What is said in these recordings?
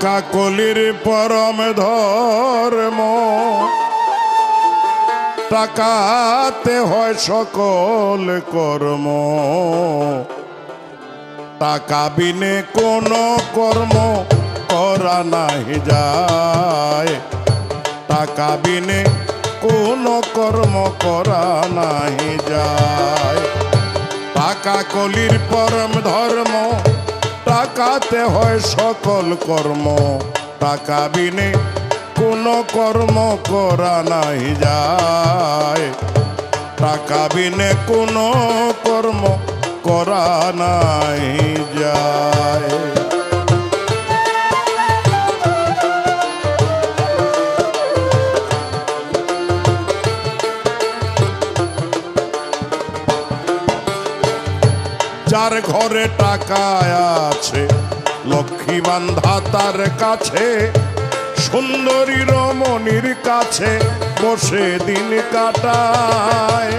টাকা কলির পরম ধর্ম। টাকাতে হয় সকল কর্ম। টাকা বিনে কোনো কর্ম করা নাহি যায়। টাকা বিনে কোনো কর্ম করা নাহি যায়। টাকা কলির পরম ধর্ম টাকাতে হয় সকল কর্ম। টাকা বিনে কোনো কর্ম করা নাই যায়। টাকা বিনে কোনো কর্ম করা নাই যায়। যার ঘরে টাকা আছে। লক্ষ্মী বান্ধা তার কাছে, সুন্দরী রমণীর কাছে বসে দিন কাটায়।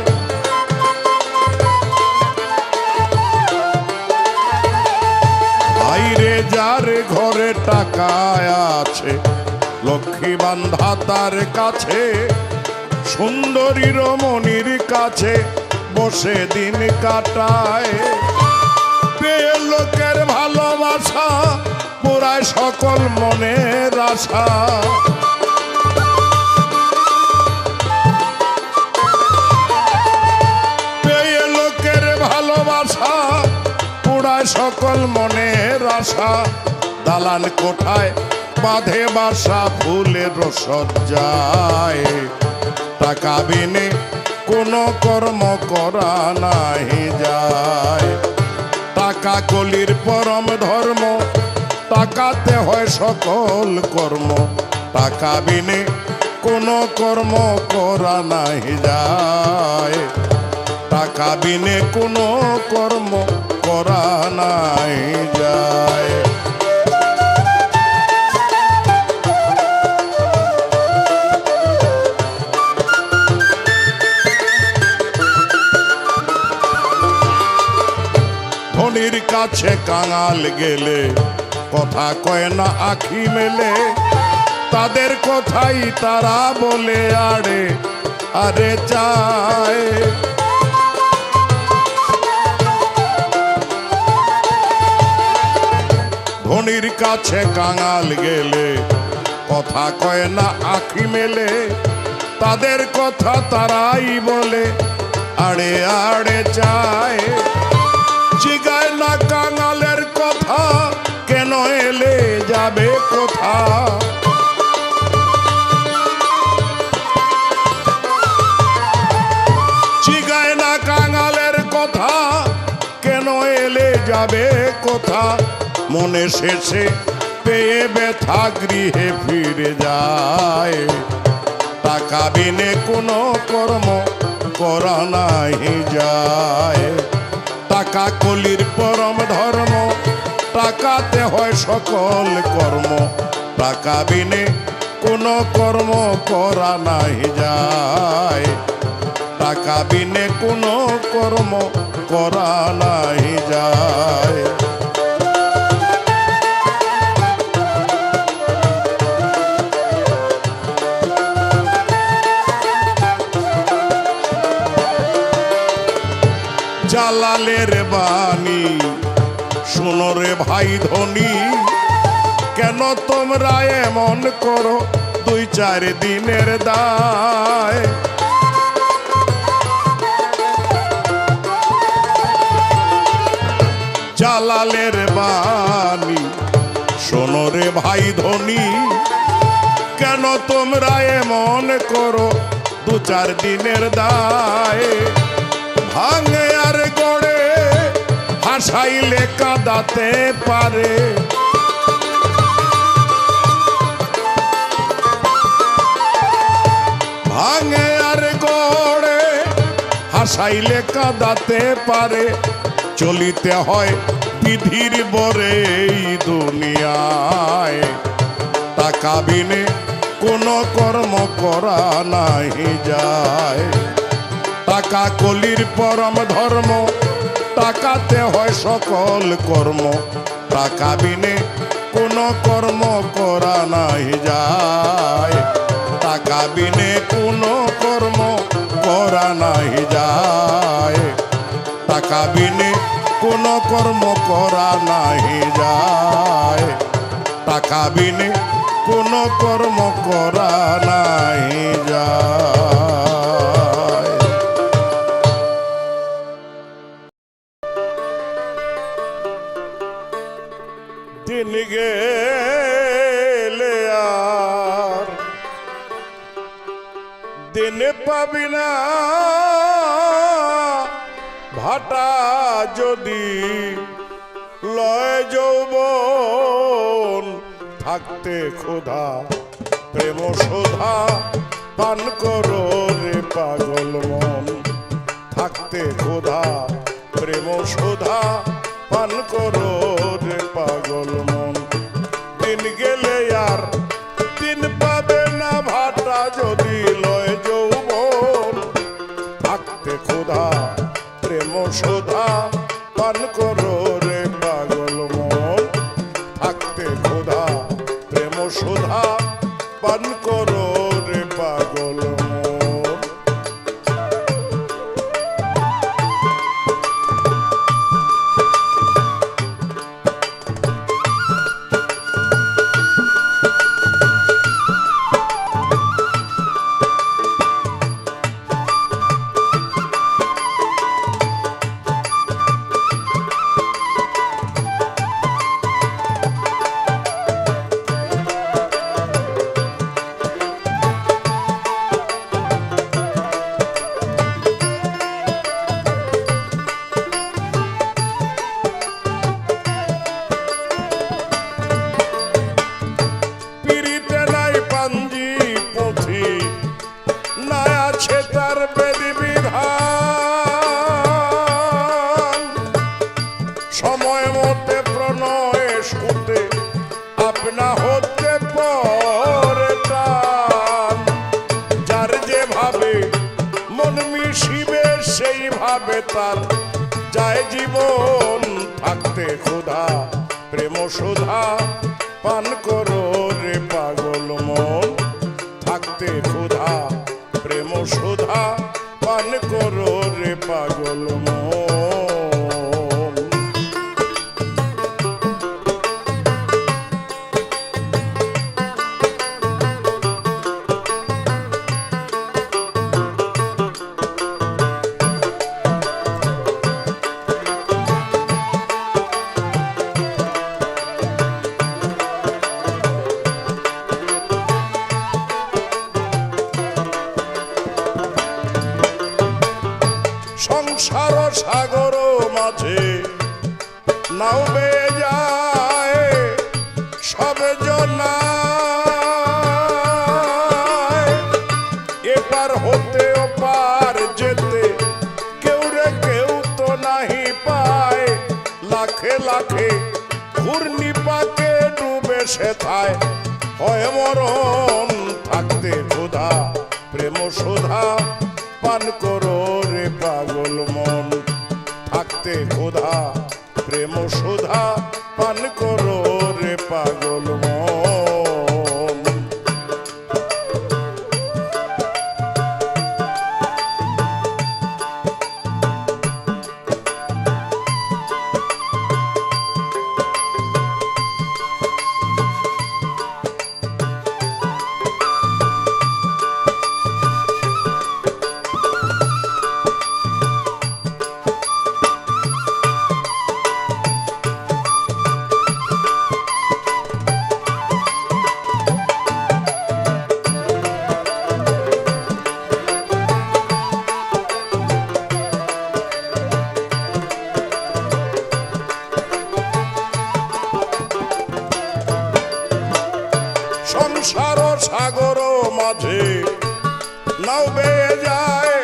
বাইরে যার ঘরে টাকা আছে লক্ষ্মী বান্ধা তার কাছে, সুন্দরী রমণীর কাছে বসে দিন কাটায়। ভালোবাসা পুরায় সকল মনের আশা। পেয়ে লোকের ভালোবাসা পুরায় সকল মনের আশা। দালান কোঠায় বাঁধে বাসা ফুলের সজ্জায় টাকা বিনে কোনো কর্ম করা নাহি যায়। টাকা কলির পরম ধর্ম, টাকাতে হয় সকল কর্ম। টাকা বিনে কোনো কর্ম করা নাই যায়। টাকা বিনে কোনো কর্ম করা নাই যায়। ধনির কাছে কাঙাল গেলে, কথা কয় না আখি মেলে। তাদের কথাই তারা বলে আড়ে আরে চায় ধনির কাছে কাঙাল গেলে, কথা কয় না আখি মেলে। তাদের কথা তারাই বলে আড়ে আড়ে চায় যাবে কোথা জিগায় না কাঙালের কথা, কেন এলে যাবে কোথা মনে শেষে পেয়ে ব্যথা গৃহে ফিরে যায়। টাকা বিনে কোনো কর্ম করা নাই যায়। টাকা কলির পরম ধর্ম টাকাতে হয় সকল কর্ম। টাকা বিনে কোনো কর্ম করা নাই যায়। টাকা বিনে কোনো কর্ম করা নাই যায়। জালালের শোনো রে ভাই ধনী, কেন তোমরা এমন করো দুই চার দিনের দায়? জালালের বাণী, শোনো রে ভাই ধনী, কেন তোমরা এমন করো দু চার দিনের দায়? ভাঙে আর গড়ে হাসাইলে কাঁদাতে পারে। ভাঙে আর গড়ে, হাসাইলে কাঁদাতে পারে। চলিতে হয় বিধির বরে এই দুনিয়ায়। টাকা বিনে কোনো কর্ম করা নাই যায়। টাকা কলির পরম ধর্ম টাকাতে হয় সকল কর্ম। টাকা বিনে কোন কর্ম করা নাই যায়। টাকা বিনে কোনো কর্ম করা নাই যায়। টাকা বিনে কোনো কর্ম করা নাই যায়। টাকা বিনে কোনো কর্ম করা নাই যায়। পাবি ভাটা যদি লয় যৌবন, থাকতে ক্ষুধা, প্রেম শোধা পান করো রে পাগল মন। থাকতে ক্ষুধা, প্রেম শোধা পান করো রে পাগল মন। পান করো তার যায় জীবন থাকতে খোদা প্রেম সুধা। পান করো রে পাগল মন থাকতে খোদা প্রেম সুধা। পান করো রে পাগল মন। সাগর মাঝে নাও সবে এপার হতে ওপার যেতে কেউ রে কেউ তো নাহি পায়। লাখে লাখে ঘূর্ণি পাকে ডুবে সেথায় হয় মরণ থাকতে ক্ষুধা, প্রেম সুধা, পান করো রে পাগল মন। থাকতে ক্ষুধা প্রেম সুধা পান করো। সাগর মাঝে। নাও বেয়ে যায়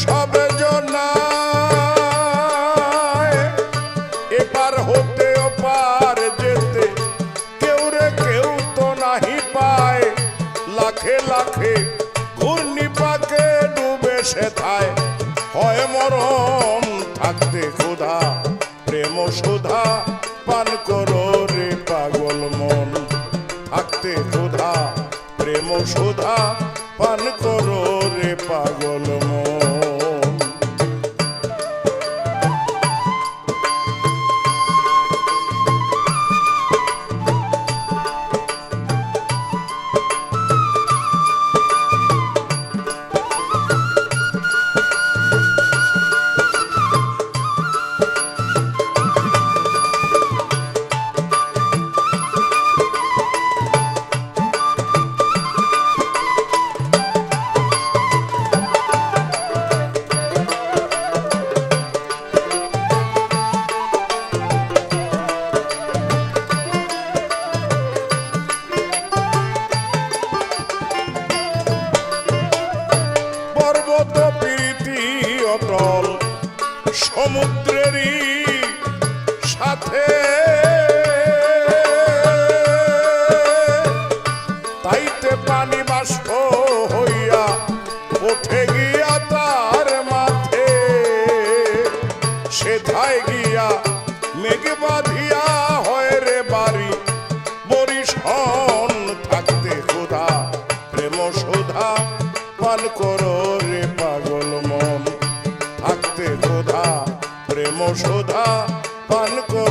সবে জনায়। এপার হতে ওপার যেতে কেউ রে কেউ তো নাহি পায়। লাখে লাখে ঘূর্ণি পাকে ডুবে সেথায় হয় মরণ, থাকতে ক্ষুধা, প্রেম সুধা, পান করো রে পাগল মন। সুধা পান করো রে পাগল মো অটল সমুদ্রেরই সাথে। সুধা পান করো।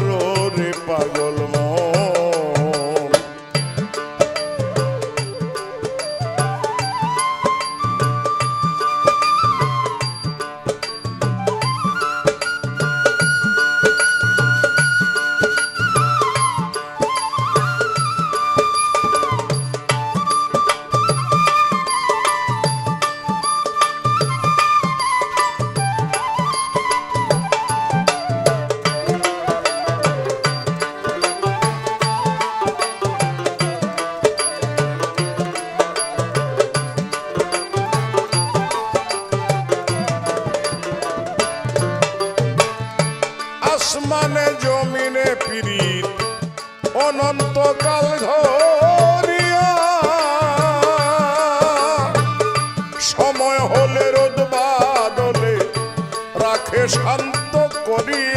শান্ত করিয়া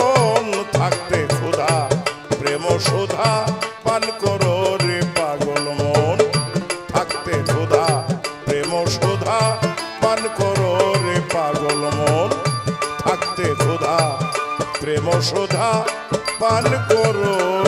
প্রেম পান করো।